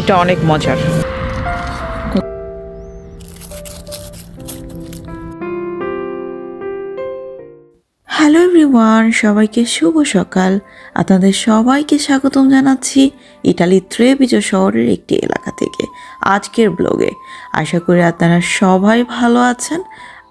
এটা অনেক মজার। হ্যালো এভরিওয়ান সবাইকে শুভ সকাল। আপনাদের সবাইকে স্বাগতম জানাচ্ছি ইটালির ত্রেবিজো শহরের একটি এলাকা থেকে, আজকের ব্লগে আশা করি আপনারা সবাই ভালো আছেন।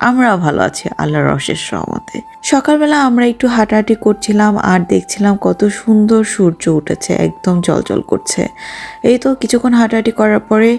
আমরাও ভালো আছি, আল্লাহর রসের সহমতে সকালবেলা আমরা একটু হাঁটাহাঁটি করছিলাম আর দেখছিলাম কত সুন্দর সূর্য উঠেছে, একদম জলজল করছে। এই তো কিছুক্ষণ হাঁটাহাঁটি করার পরে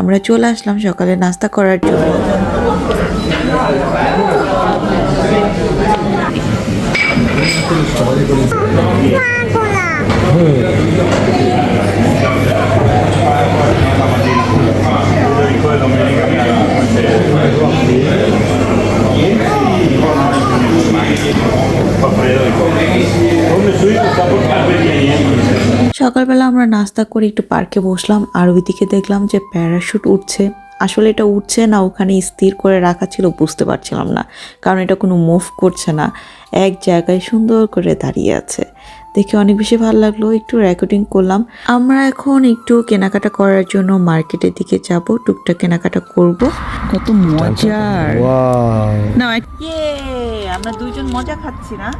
আমরা চলে আসলাম সকালে নাস্তা করার জন্য। করে একটু পার্কে বসলাম আর ওইদিকে দেখলাম যে প্যারাশুট উঠছে। আসলে এটা উঠছে না ওখানে স্থির করে রাখা ছিল বুঝতে পারছিলাম না। কারণ এটা কোনো মুভ করছে না। এক জায়গায় সুন্দর করে দাঁড়িয়ে আছে। দেখে অনেক বেশি ভালো লাগল একটু রেকর্ডিং করলাম। আমরা এখন একটু কেনাকাটা করার জন্য মার্কেটের দিকে যাব টুকটাক কেনাকাটা করব। কত মজার! না ইয়ে আমরা দুইজন মজা খাচ্ছি না।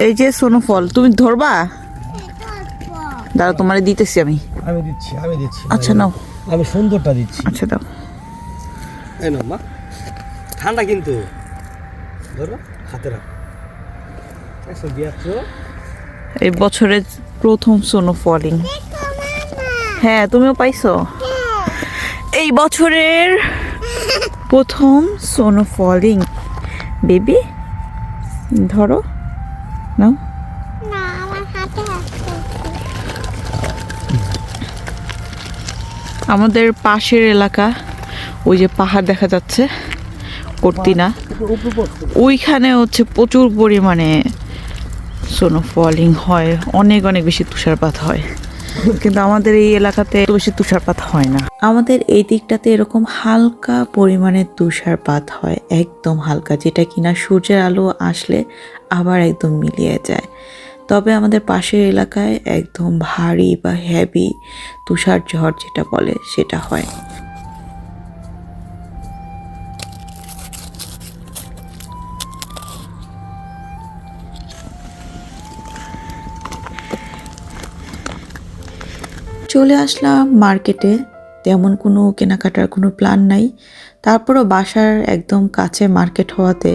এই যে সোনো ফল তুমি ধরবা? দাঁড়া তোমারে দিতেছি আমি। আমি দিচ্ছি আমি দিচ্ছি। আচ্ছা নাও। আমি সুন্দরটা দিচ্ছি। আচ্ছা দাও। এই নাও মা। ঠান্ডা কিন্তু। ধরো হাতে রাখ। এই বছরের প্রথম সোনো ফলিং হ্যাঁ তুমিও পাইছো? এই বছরের প্রথম সোনো ফলিং বেবি ধরো। নাও আমাদের পাশের এলাকা ওই যে পাহাড় দেখা যাচ্ছে করতি না ওইখানে হচ্ছে প্রচুর পরিমাণে সোনো ফলিং হয় অনেক অনেক বেশি তুষারপাত হয়। কিন্তু আমাদের এই এলাকাতে বেশি তুষারপাত হয় না। আমাদের এই দিকটাতে এরকম হালকা পরিমাণে তুষারপাত হয়, একদম হালকা, যেটা কিনা সূর্যের আলো আসলে আবার একদম মিলিয়ে যায়। তবে আমাদের পাশের এলাকায় একদম ভারী বা হেভি তুষার ঝড় যেটা বলে সেটা হয়। চলে আসলাম মার্কেটে। তেমন কোনো কেনাকাটার কোনো প্ল্যান নাই। তারপরও বাসার একদম কাছে মার্কেট হওয়াতে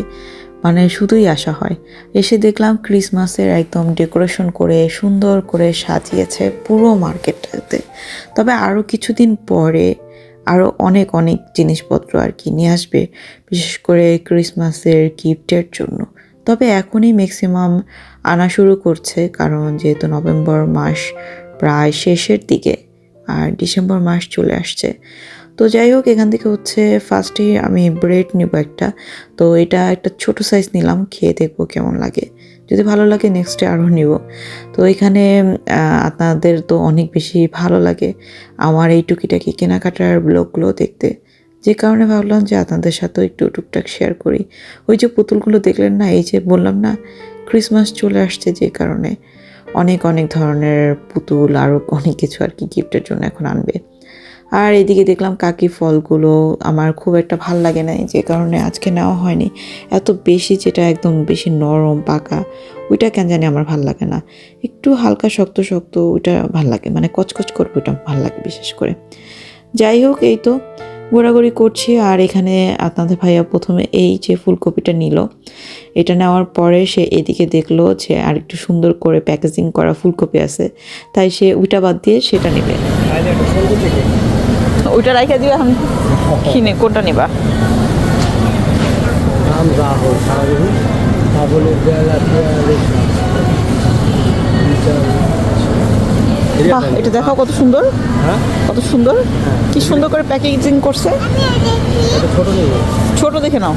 মানে শুধুই আসা হয়। এসে দেখলাম ক্রিসমাসের একদম ডেকোরেশন করে, সুন্দর করে সাজিয়েছে পুরো মার্কেটটাতে। তবে আরও কিছুদিন পরে আরও অনেক অনেক জিনিসপত্র আর কি নিয়ে আসবে, বিশেষ করে ক্রিসমাসের গিফটের জন্য। তবে এখনই ম্যাক্সিমাম আনা শুরু করছে, কারণ যেহেতু নভেম্বর মাস প্রায় শেষের দিকে, আর ডিসেম্বর মাস চলে আসছে। তো যাই হোক, এখান থেকে হচ্ছে ফার্স্টে আমি ব্রেড নেব একটা। তো এটা একটা ছোট সাইজ নিলাম, খেয়ে দেখব কেমন লাগে। যদি ভালো লাগে নেক্সটে আরও নিব। তো এখানে আপনাদের তো অনেক বেশি ভালো লাগে আমার এই টুকিটাকি কেনাকাটার ব্লগগুলো দেখতে। যে কারণে ভাবলাম যে আপনাদের সাথেও একটু টুকটাক শেয়ার করি। ওই যে পুতুলগুলো দেখলেন না, এই যে বললাম না ক্রিসমাস চলে আসছে যে কারণে। অনেক অনেক ধরনের পুতুল আরও অনেক কিছু আর কি গিফটের জন্য এখন আনবে। আর এদিকে দেখলাম কাকি ফলগুলো আমার খুব একটা ভালো লাগে না যে কারণে আজকে নেওয়া হয়নি। এত বেশি যেটা একদম বেশি নরম, পাকা, ওইটা কেন জানি আমার ভালো লাগে না। একটু হালকা শক্ত শক্ত ওইটা ভালো লাগে মানে কচকচ করবে ওইটা ভালো লাগে বিশেষ করে। যাই হোক, এই তো। ঘোরাঘুরি করছি আর এখানে আপনাদের ভাইয়া প্রথমে এই যে ফুলকপিটা নিল। এটা নেওয়ার পরে সে এদিকে দেখল যে আর একটু সুন্দর করে প্যাকেজিং করা ফুলকপি আছে। তাই সে ওইটা বাদ দিয়ে সেটা নেবে। ওইটা রাখা দিবে এখন। কিনে কোনটা নিবা? নাম হোক সারাদিন তারপরে বেলা তেয়াল্লিশ বাহ এটা দেখাও কত সুন্দর। হ্যাঁ? কত সুন্দর। কি সুন্দর করে প্যাকেজিং করছে। ছোট ছোট দেখে নাও।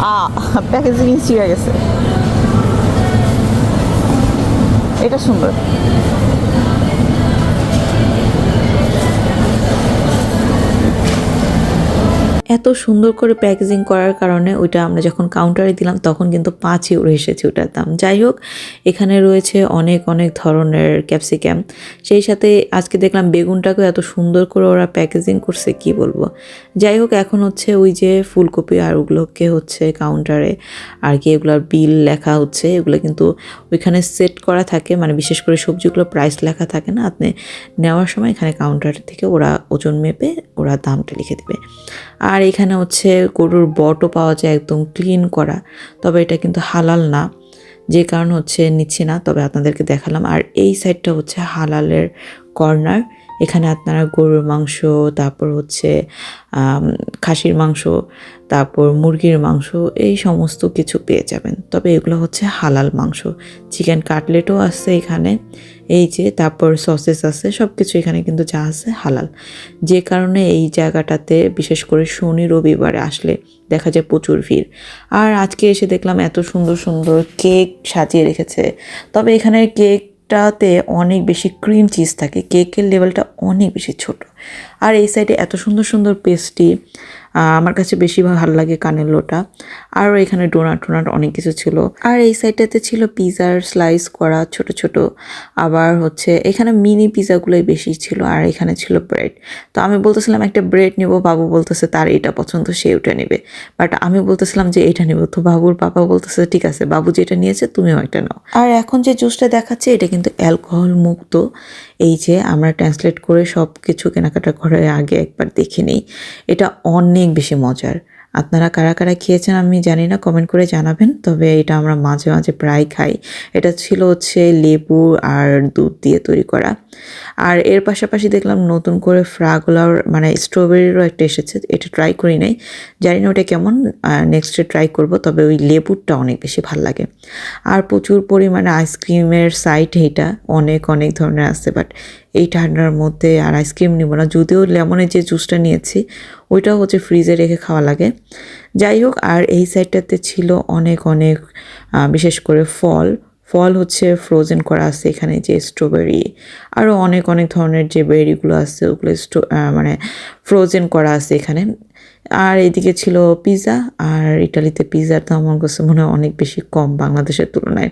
আ প্যাকেজিং ছিঁড়ে গেছে। এটা সুন্দর। এত সুন্দর করে প্যাকেজিং করার কারণে ওইটা আমরা যখন কাউন্টারে দিলাম, তখন কিন্তু পাঁচই উড়ে এসেছে ওটার দাম। যাই হোক, এখানে রয়েছে অনেক অনেক ধরনের ক্যাপসিকাম সেই সাথে আজকে দেখলাম বেগুনটাকেও এত সুন্দর করে ওরা প্যাকেজিং করছে, কি বলব? যাই হোক, এখন হচ্ছে ওই যে ফুলকপি আর ওগুলোকে হচ্ছে কাউন্টারে আর কি এগুলোর বিল লেখা হচ্ছে। এগুলো কিন্তু ওইখানে সেট করা থাকে মানে বিশেষ করে সবজিগুলো প্রাইস লেখা থাকে না, আপনি নেওয়ার সময় এখানে কাউন্টার থেকে ওরা ওজন মেপে ওরা দামটা লিখে দেবে। আর এখানে হচ্ছে গরুর বটও পাওয়া যায় একদম ক্লিন করা, তবে এটা কিন্তু হালাল না। যে কারণ হচ্ছে নিচ্ছি না, তবে আপনাদেরকে দেখালাম। আর এই সাইডটা হচ্ছে হালালের কর্নার এখানে আপনারা গরুর মাংস, তারপর হচ্ছে খাসির মাংস, তারপর মুরগির মাংস, এই সমস্ত কিছু পেয়ে যাবেন। তবে এগুলো হচ্ছে হালাল মাংস। চিকেন কাটলেটও আছে এখানে। এই যে, তারপর সসেস আছে সব কিছু এখানে কিন্তু যা আছে হালাল। যে কারণে এই জায়গাটাতে বিশেষ করে শনি রবিবারে আসলে দেখা যায় প্রচুর ভিড়। আর আজকে এসে দেখলাম এত সুন্দর সুন্দর কেক সাজিয়ে রেখেছে। তবে এখানের কেকটাতে অনেক বেশি ক্রিম চিজ থাকে, কেকের লেভেলটা অনেক বেশি ছোট। আর এই সাইডে এত সুন্দর সুন্দর পেস্ট্রি আমার কাছে বেশি ভালো লাগে কানের লোটা। আর এখানে ডোনাট টোনাট অনেক কিছু ছিল। আর এই সাইডটাতে ছিল পিজার স্লাইস করা ছোট ছোট। আবার হচ্ছে এখানে মিনি পিজাগুলোই বেশি ছিল আর এখানে ছিল ব্রেড তো আমি বলতেছিলাম, একটা ব্রেড নেব, বাবু বলতেছে তার এটা পছন্দ, সে ওটা নেবে। বাট আমি বলতেছিলাম যে এটা নেব, তো বাবুর পাপা বলতেছে, ঠিক আছে, বাবু যেটা নিয়েছে তুমিও একটা নাও। আর এখন যে জুসটা দেখাচ্ছে, এটা কিন্তু অ্যালকোহল মুক্ত। এই যে আমরা ট্রান্সলেট করে সব কিছু কেনাকাটা করার আগে একবার দেখে নিই। এটা অনেক বেশি মজার। আপনারা কারা কারা খেয়েছেন আমি জানি না কমেন্ট করে জানাবেন। তবে এটা আমরা মাঝে মাঝে প্রায় খাই। এটা ছিল হচ্ছে লেবু আর দুধ দিয়ে তৈরি করা। আর এর পাশাপাশি দেখলাম নতুন করে ফ্রাগুলার মানে স্ট্রবেরিরও একটা এসেছে, এটা ট্রাই করি নাই। জানি না ওটা কেমন নেক্সটে ট্রাই করব, তবে ওই লেবুরটা অনেক বেশি ভালো লাগে। আর প্রচুর পরিমাণে আইসক্রিমের সাইট এইটা অনেক অনেক ধরনের আছে বাট এই ঠান্ডার মধ্যে আর আইসক্রিম নিব না। যদিও লেমনের যে জুসটা নিয়েছি, ওইটাও হচ্ছে ফ্রিজে রেখে খাওয়া লাগে। যাই হোক, আর এই সাইডটাতে ছিল অনেক অনেক বিশেষ করে ফল। ফল হচ্ছে ফ্রোজেন করা আছে এখানে যে স্ট্রবেরি আরও অনেক অনেক ধরনের যে বেরিগুলো আছে, ওগুলো স্টো- মানে ফ্রোজেন করা আছে এখানে। আর এদিকে ছিল পিৎজা আর ইটালিতে পিৎজার দাম আমার কাছে মনে হয় অনেক বেশি কম বাংলাদেশের তুলনায়।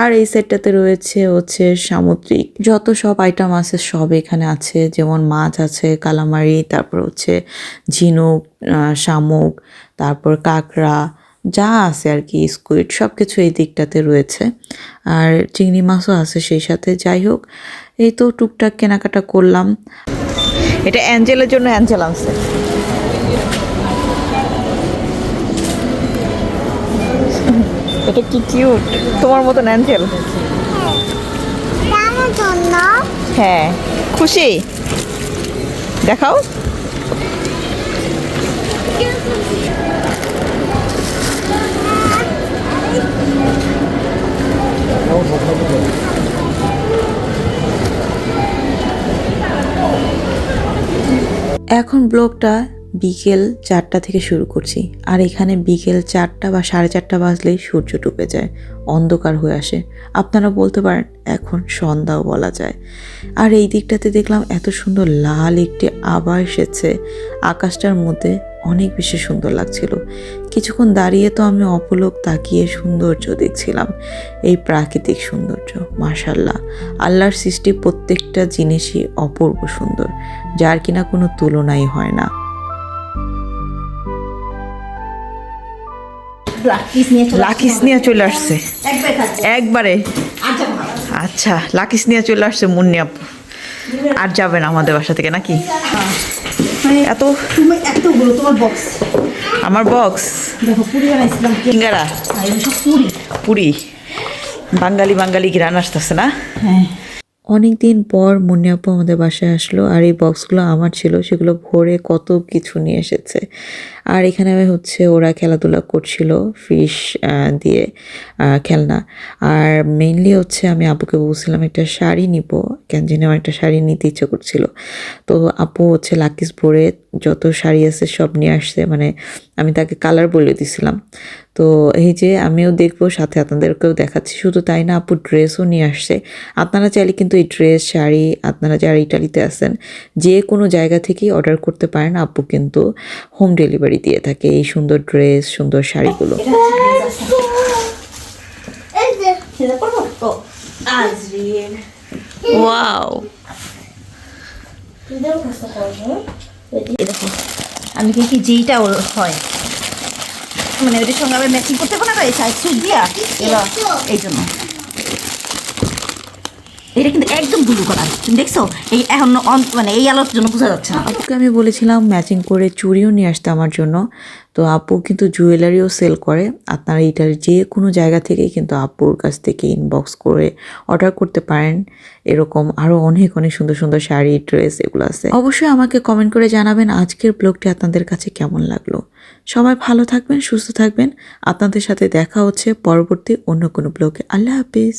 আর এই সেটটাতে রয়েছে হচ্ছে সামুদ্রিক। যত সব আইটেম আছে সব এখানে আছে, যেমন মাছ আছে, কালামারি, তারপর হচ্ছে ঝিনুক শামুক, তারপর কাঁকড়া, যা আছে আর কি স্কুইড সব কিছু এই দিকটাতে রয়েছে। আর চিংড়ি মাছও আছে সেই সাথে, যাই হোক, এই তো টুকটাক কেনাকাটা করলাম। এটা অ্যাঞ্জেলের জন্য অ্যাঞ্জেল আনছে এটা কি কিউট? তোমার মতন অ্যাঞ্জেল। হ্যাঁ। খুশি? দেখাও। এখন ব্লগটা বিকেল চারটা থেকে শুরু করছি। আর এখানে বিকেল চারটা বা সাড়ে চারটা বাজলেই সূর্য ডুবে যায়, অন্ধকার হয়ে আসে। আপনারা বলতে পারেন, এখন সন্ধ্যাও বলা যায়। আর এই দিকটাতে দেখলাম এত সুন্দর লাল একটি আবার এসেছে। আকাশটার মধ্যে অনেক বেশি সুন্দর লাগছিল। কিছুক্ষণ দাঁড়িয়ে তো আমি অপলক তাকিয়ে সৌন্দর্য দেখছিলাম। এই প্রাকৃতিক সৌন্দর্য মাশাল্লাহ আল্লাহর সৃষ্টি প্রত্যেকটা জিনিসই অপূর্ব সুন্দর, যার কিনা কোনো তুলনাই হয় না। লাকিস নিয়ে চলে আসছে। একবারে আচ্ছা আচ্ছা লাকিস নিয়ে চলে আসছে মুন্নি আপু। আর যাবেন আমাদের বাসা থেকে নাকি? মানে এত তুমি এতগুলো তোমার বক্স আমার বক্স দেখো পুরি বানাইছিলাম সিঙ্গারা? আর পুরি। পুরি। বাঙালি বাঙালি গ্রান আসতেছে না? হ্যাঁ। অনেক দিন পর মুন্নি আপু আমাদের বাসায় আসলো আর এই বক্সগুলো আমার ছিল, সেগুলো ভরে কত কিছু নিয়ে এসেছে। আর এখানে হচ্ছে ওরা খেলাধুলা করছিল ফিশ দিয়ে খেলনা। আর মেইনলি হচ্ছে আমি আপুকে বলছিলাম একটা শাড়ি নিব, কেন জানি আমার একটা শাড়ি নিতে ইচ্ছে করছিল। তো আপু হচ্ছে লাকিস পরে যত শাড়ি আছে সব নিয়ে আসছে মানে আমি তাকে কালার বলে দিছিলাম। তো এই যে আমিও দেখব, সাথে আপনাদেরকেও দেখাচ্ছি। শুধু তাই না, আপু ড্রেসও নিয়ে আসছে। আপনারা চাইলে কিন্তু এই ড্রেস শাড়ি, আপনারা যারা ইটালিতে আছেন, যে কোনো জায়গা থেকেই অর্ডার করতে পারেন। আপু কিন্তু হোম ডেলিভারি দিয়ে থাকে এই সুন্দর ড্রেস সুন্দর শাড়িগুলো। ওয়াও দেখো আমি কি যেইটা হয়। মানে ওইটার সঙ্গে আবার ম্যাচিং করতে পারো না এই সাইজ সুট দিয়া? এই জন্য। এটা কিন্তু একদম ব্লু কালার তুমি দেখছ? এই এখন মানে এই আলোর জন্য বোঝা যাচ্ছে না। আপুকে আমি বলেছিলাম ম্যাচিং করে চুড়িও নিয়ে আসতে আমার জন্য। তো আপু কিন্তু জুয়েলারিও সেল করে। আপনারা এটার যে কোনো জায়গা থেকেই কিন্তু আপুর কাছ থেকে ইনবক্স করে অর্ডার করতে পারেন। এরকম আরও অনেক অনেক সুন্দর সুন্দর শাড়ি ড্রেস এগুলো আছে। অবশ্যই আমাকে কমেন্ট করে জানাবেন আজকের ব্লগটি আপনাদের কাছে কেমন লাগল। সবাই ভালো থাকবেন, সুস্থ থাকবেন। আপনাদের সাথে দেখা হচ্ছে পরবর্তী অন্য কোনো ব্লগে আল্লাহ হাফিজ।